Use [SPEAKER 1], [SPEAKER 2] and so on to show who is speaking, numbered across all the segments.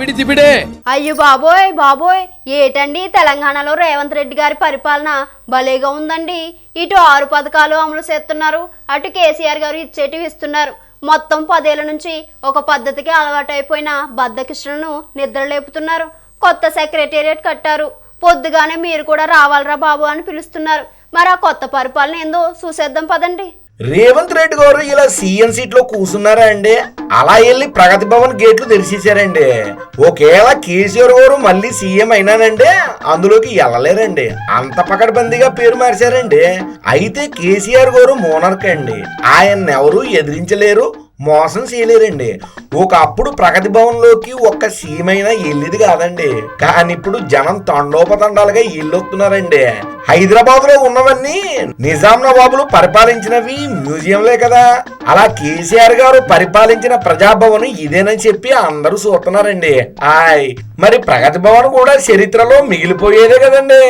[SPEAKER 1] దబిడి దిబిడే
[SPEAKER 2] అయ్యో బాబోయ్ బాబోయ్. ఏటండి తెలంగాణలో రేవంత్ రెడ్డి గారి పరిపాలన భలేగా ఉందండి. ఇటు ఆరు పథకాలు అమలు చేస్తున్నారు అటు కేసీఆర్ గారు ఇచ్చేటివి ఇస్తున్నారు. మొత్తం పదేళ్ళ నుంచి ఒక పద్ధతికి అలవాటైపోయిన నిద్ర నిద్రలేపుతున్నారు. కొత్త సెక్రటేరియట్ కట్టారు. పొద్దుగానే మీరు కూడా రావాలరా బాబు అని పిలుస్తున్నారు. మరి ఆ కొత్త పరిపాలన ఏందో చూసేద్దాం పదండి.
[SPEAKER 3] రేవంత్ రెడ్డి గారు ఇలా సీఎం సీట్లో కూర్చున్నారా అండి అలా వెళ్ళి ప్రగతి భవన్ గేట్లు తెరిచేశారండి. ఒకేలా కేసీఆర్ గారు మళ్ళీ సీఎం అయినానండి అందులోకి వెళ్ళలేరండి. అంత పకడ్బందీగా పేరు మార్చారండి. అయితే కేసీఆర్ గారు మోనర్క్ అండి. ఆయన ఎవరు ఎదిరించలేరు. మోసం చేయలేరండి. ఒకప్పుడు ప్రగతి భవన్లోకి ఒక్క సీమైనా వెళ్ళేది కాదండి. కానీ ఇప్పుడు జనం తండోపతండాలుగా ఇల్లొస్తున్నారండి హైదరాబాద్లో ఉన్నవన్నీ నిజాం నవాబులు పరిపాలించినవి మ్యూజియంలే కదా. అలా కేసీఆర్ గారు పరిపాలించిన ప్రజాభవన్ ఇదేనని చెప్పి అందరూ చూస్తున్నారండి. ఆయ్ మరి ప్రగతి భవన్ కూడా చరిత్రలో మిగిలిపోయేదే కదండి.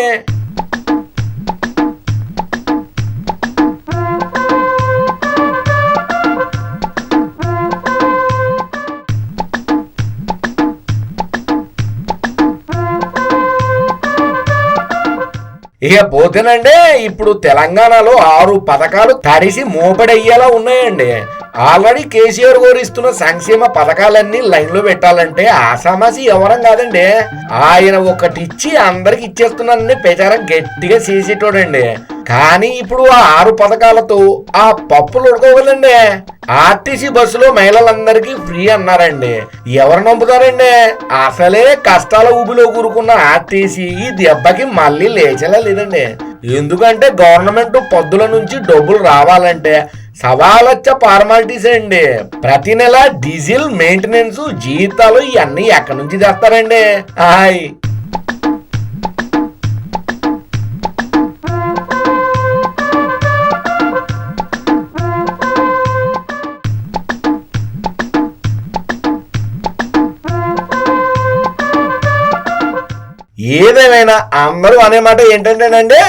[SPEAKER 3] ఇక పోతేనండి ఇప్పుడు తెలంగాణలో ఆరు పథకాలు తడిసి మోపడయ్యేలా ఉన్నాయండి. ఆల్రెడీ కేసీఆర్ గారు ఇస్తున్న సంక్షేమ పథకాలన్నీ లైన్లో పెట్టాలంటే ఆసామాసి ఎవరం కాదండి. ఆయన ఒకటి ఇచ్చి అందరికి ఇచ్చేస్తున్నానని ప్రచారం గట్టిగా చేసేటోడండి. కానీ ఇప్పుడు ఆ ఆరు పథకాలతో ఆ పప్పులు ఉడకోవాలండి. ఆర్టీసీ బస్సులో మహిళలందరికీ ఫ్రీ అన్నారండి. ఎవరు నమ్ముతారండి? అసలే కష్టాల ఊబిలో కూరుకున్న ఆర్టీసీ ఈ దెబ్బకి మళ్ళీ లేచేలా లేదండి ఎందుకంటే గవర్నమెంట్ పొద్దుల నుంచి డబ్బులు రావాలంటే సవాలొచ్చ ఫార్మాలిటీస్ అండి. ప్రతి నెల డీజిల్ మెయింటెనెన్స్ జీతాలు ఇవన్నీ ఎక్కడి నుంచి తెస్తారండి? హాయ్. ఏదేమైనా అందరూ అనే మాట ఏంటంటేనండి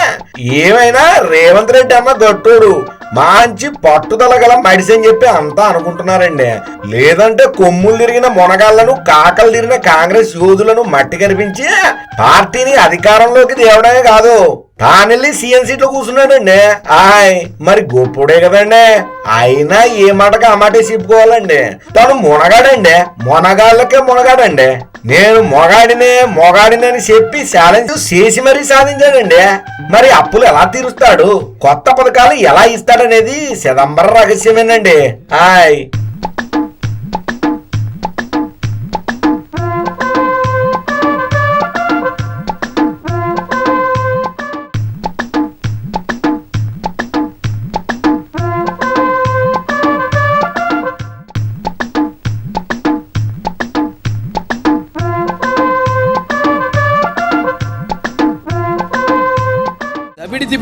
[SPEAKER 3] ఏమైనా రేవంత్ రెడ్డి అమ్మ గట్టుడు మంచి పట్టుదల గల మడిసి అని చెప్పి అంతా అనుకుంటున్నారండి. లేదంటే కొమ్ములు తిరిగిన మునగాళ్ళను కాకలు తిరిగిన కాంగ్రెస్ యోధులను మట్టి కనిపించి పార్టీని అధికారంలోకి తేవడమే కాదు. తానెళ్ళి సీఎం సీట్లో కూర్చున్నాడండి. ఆయ్ మరి గొప్పుడే కదండి. అయినా ఏ మాటకి ఆ మాటే చెప్పుకోవాలండి. తను మునగాడండి. మునగాళ్ళకే మునగాడండి. నేను మొగాడినే మొగాడినని అని చెప్పి ఛాలెంజ్ చేసి మరీ సాధించాడండి. మరి అప్పులు ఎలా తీరుస్తాడు? కొత్త పథకాలు ఎలా ఇస్తాడనేది చిదంబర రహస్యమేనండి. ఆయ్
[SPEAKER 1] പിടിച്ച്